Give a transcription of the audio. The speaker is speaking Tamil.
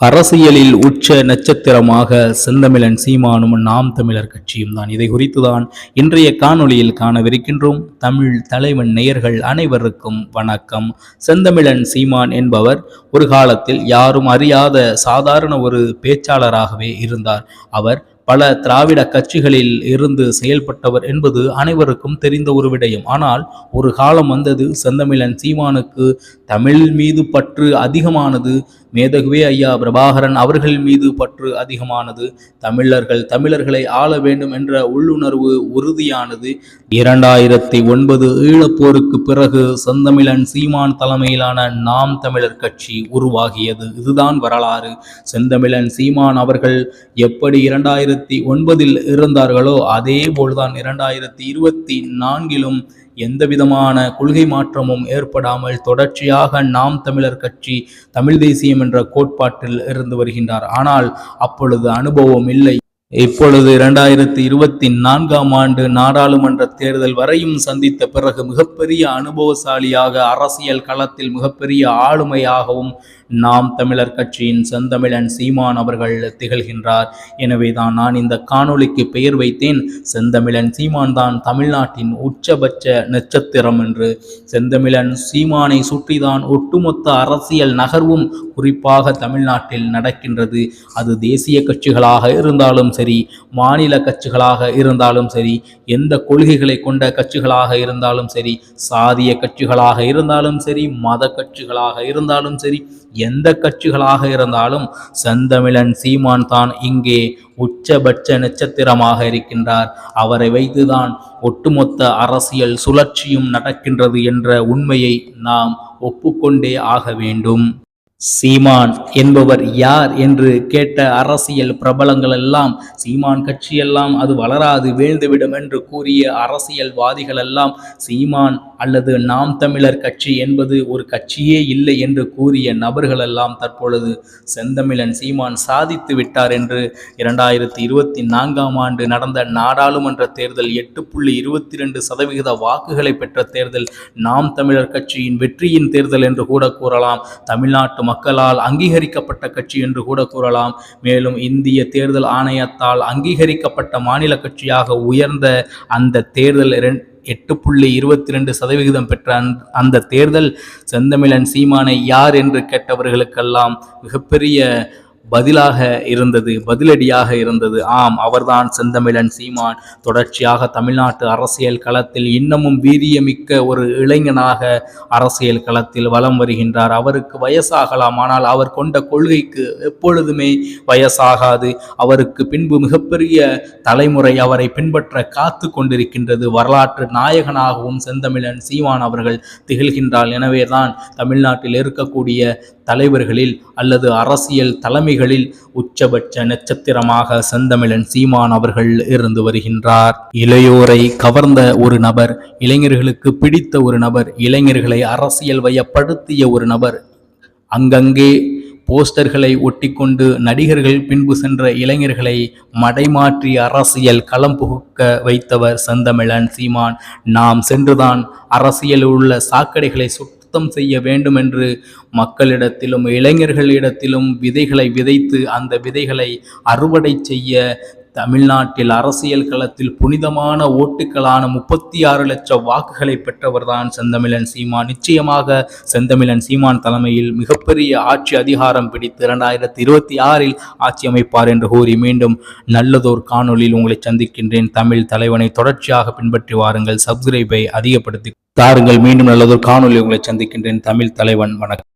அரசியலில் உச்ச நட்சத்திரமாக செந்தமிழன் சீமானும் நாம் தமிழர் கட்சியும் தான். இதை குறித்துதான் இன்றைய காணொளியில் காணவிருக்கின்றோம். தமிழ் தலைவன் நேயர்கள் அனைவருக்கும் வணக்கம். செந்தமிழன் சீமான் என்பவர் ஒரு காலத்தில் யாரும் அறியாத சாதாரண ஒரு பேச்சாளராகவே இருந்தார். அவர் பல திராவிட கட்சிகளில் இருந்து செயல்பட்டவர் என்பது அனைவருக்கும் தெரிந்த ஒரு விடயம். ஆனால் ஒரு காலம் வந்தது செந்தமிழன் சீமானுக்கு தமிழ் மீது பற்று அதிகமானது மேதகுவே ஐயா பிரபாகரன் அவர்கள் மீது பற்று அதிகமானது. தமிழர்கள் தமிழர்களை ஆள வேண்டும் என்ற உள்ளுணர்வு உறுதியானது. இரண்டாயிரத்தி ஒன்பது ஈழப்போருக்கு பிறகு செந்தமிழன் சீமான் தலைமையிலான நாம் தமிழர் கட்சி உருவாகியது. இதுதான் வரலாறு. செந்தமிழன் சீமான் அவர்கள் எப்படி இரண்டாயிரத்தி ஒன்பதில் இருந்தார்களோ அதே போல்தான் இரண்டாயிரத்தி இருபத்தி நான்கிலும் எந்த விதமான கொள்கை மாற்றமும் ஏற்படாமல் தொடர்ச்சியாக நாம் தமிழர் கட்சி தமிழ் தேசியம் என்ற கோட்பாட்டில் இருந்து வருகின்றார். ஆனால் அப்பொழுது அனுபவம் இல்லை. இப்பொழுது இரண்டாயிரத்தி இருபத்தி நான்காம் ஆண்டு நாடாளுமன்ற தேர்தல் வரையும் சந்தித்த பிறகு மிகப்பெரிய அனுபவசாலியாக அரசியல் களத்தில் மிகப்பெரிய ஆளுமையாகவும் நாம் தமிழர் கட்சியின் செந்தமிழன் சீமான் அவர்கள் திகழ்கின்றார். எனவே தான் நான் இந்த காணொளிக்கு பெயர் வைத்தேன். செந்தமிழன் சீமான் தான் தமிழ்நாட்டின் உச்சபட்ச நட்சத்திரம் என்று. செந்தமிழன் சீமானை சுற்றிதான் ஒட்டுமொத்த அரசியல் நகர்வும் குறிப்பாக தமிழ்நாட்டில் நடக்கின்றது. அது தேசிய கட்சிகளாக இருந்தாலும் சரி மாநில கட்சிகளாக இருந்தாலும் சரி எந்த கொள்கைகளை கொண்ட கட்சிகளாக இருந்தாலும் சரி சாதிய கட்சிகளாக இருந்தாலும் சரி மத கட்சிகளாக இருந்தாலும் சரி எந்த கட்சிகளாக இருந்தாலும் செந்தமிழன் சீமான் தான் இங்கே உச்சபட்ச நட்சத்திரமாக இருக்கின்றார். அவரை வைத்துதான் ஒட்டுமொத்த அரசியல் சுழற்சியும் நடக்கின்றது என்ற உண்மையை நாம் ஒப்புக்கொண்டே ஆக வேண்டும். சீமான் என்பவர் யார் என்று கேட்ட அரசியல் பிரபலங்கள் எல்லாம் சீமான் கட்சியெல்லாம் அது வளராது வீழ்ந்துவிடும் என்று கூறிய அரசியல்வாதிகள் எல்லாம் சீமான் அல்லது நாம் தமிழர் கட்சி என்பது ஒரு கட்சியே இல்லை என்று கூறிய நபர்கள் எல்லாம் தற்பொழுது செந்தமிழன் சீமான் சாதித்து விட்டார் என்று இரண்டாயிரத்தி இருபத்தி நான்காம் ஆண்டு நடந்த நாடாளுமன்ற தேர்தல் எட்டு புள்ளி இருபத்தி ரெண்டு சதவிகித வாக்குகளை பெற்ற தேர்தல் நாம் தமிழர் கட்சியின் வெற்றியின் தேர்தல் என்று கூட கூறலாம். தமிழ்நாட்டு மக்களால் அங்கீகரிக்கப்பட்ட கட்சி என்று கூட கூறலாம். மேலும் இந்திய தேர்தல் ஆணையத்தால் அங்கீகரிக்கப்பட்ட மாநில கட்சியாக உயர்ந்த அந்த தேர்தல் எட்டு புள்ளி இருபத்தி ரெண்டு சதவிகிதம் பெற்ற அந்த தேர்தல் செந்தமிழன் சீமானை யார் என்று கேட்டவர்களுக்கெல்லாம் மிகப்பெரிய பதிலாக இருந்தது பதிலடியாக இருந்தது. ஆம் அவர்தான் செந்தமிழன் சீமான். தொடர்ச்சியாக தமிழ்நாட்டு அரசியல் களத்தில் இன்னமும் வீரியமிக்க ஒரு இளைஞனாக அரசியல் களத்தில் வலம் வருகின்றார். அவருக்கு வயசாகலாம் ஆனால் அவர் கொண்ட கொள்கைக்கு எப்பொழுதுமே வயசாகாது. அவருக்கு பின்பு மிகப்பெரிய தலைமுறை அவரை பின்பற்ற காத்து கொண்டிருக்கின்றது. வரலாற்று நாயகனாகவும் செந்தமிழன் சீமான் அவர்கள் திகழ்கின்றார் எனவேதான் தமிழ்நாட்டில் இருக்கக்கூடிய தலைவர்களில் அல்லது அரசியல் தலைமை கோடிகளில் உச்சபட்ச நட்சத்திரமாக செந்தமிழன் சீமான் அவர்கள் இருந்து வருகின்றார். இளையோரை கவர்ந்த ஒரு நபர் இளைஞர்களுக்கு பிடித்த ஒரு நபர் இளைஞர்களை அரசியல் வயப்படுத்திய ஒரு நபர். அங்கங்கே போஸ்டர்களை ஒட்டிக்கொண்டு நடிகர்கள் பின்பு சென்ற இளைஞர்களை மடைமாற்றி அரசியல் களம் புகுக்க வைத்தவர் செந்தமிழன் சீமான். நாம் சென்றுதான் அரசியலில் உள்ள சாக்கடைகளை சுத்த சுத்தம் செய்ய வேண்டும் என்று மக்களிடத்திலும் இளைஞர்களிடத்திலும் விதைகளை விதைத்து அந்த விதைகளை அறுவடை செய்ய தமிழ்நாட்டில் அரசியல் களத்தில் புனிதமான ஓட்டுகளான முப்பத்தி ஆறு லட்சம் வாக்குகளை பெற்றவர்தான் செந்தமிழன் சீமான். நிச்சயமாக செந்தமிழன் சீமான் தலைமையில் மிகப்பெரிய ஆட்சி அதிகாரம் பிடித்து இரண்டாயிரத்தி இருபத்தி ஆறில் ஆட்சி அமைப்பார் என்று கூறி மீண்டும் நல்லதோர் காணொலியில் உங்களை சந்திக்கின்றேன். தமிழ் தலைவனை தொடர்ச்சியாக பின்பற்றி வாருங்கள். சப்ஸ்கிரைபை அதிகப்படுத்தி தாருங்கள். மீண்டும் நல்லதொரு காணொலி உங்களை சந்திக்கின்றேன். தமிழ் தலைவன் வணக்கம்.